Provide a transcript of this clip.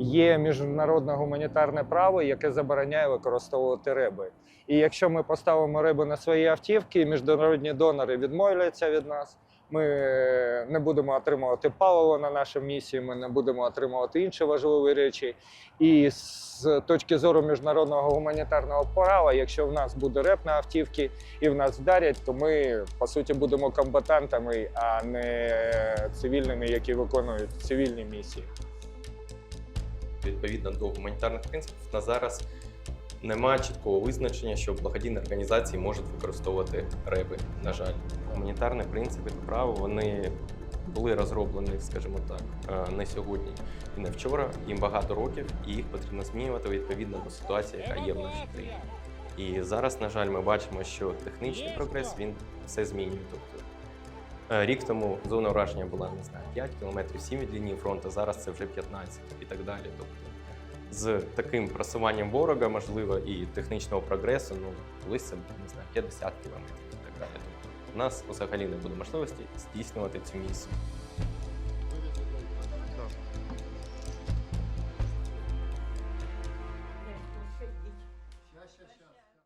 є міжнародне гуманітарне право, яке забороняє використовувати риби. І якщо ми поставимо рибу на свої автівки, міжнародні донори відмовляться від нас. Ми не будемо отримувати паливо на нашу місію, ми не будемо отримувати інші важливі речі. І з точки зору міжнародного гуманітарного права, якщо в нас буде реп на автівки і в нас вдарять, то ми по суті будемо комбатантами, а не цивільними, які виконують цивільні місії. Відповідно до гуманітарних принципів, на зараз немає чіткого визначення, що благодійні організації можуть використовувати реби. На жаль, гуманітарні принципи та право вони були розроблені, скажімо так, е, не сьогодні і не вчора. Їм багато років, і їх потрібно змінювати відповідно до ситуації, яка є в нашій країні. І зараз, на жаль, ми бачимо, що технічний прогрес він все змінює. Тобто рік тому зона ураження була не знаю 5 кілометрів, 7 від лінії фронту. Зараз це вже 15 і так далі. Тобто з таким просуванням ворога, можливо, і технічного прогресу, ну колись це не знаю, 50 кілометрів і так далі. Тобто у нас взагалі не буде можливості здійснювати цю місію.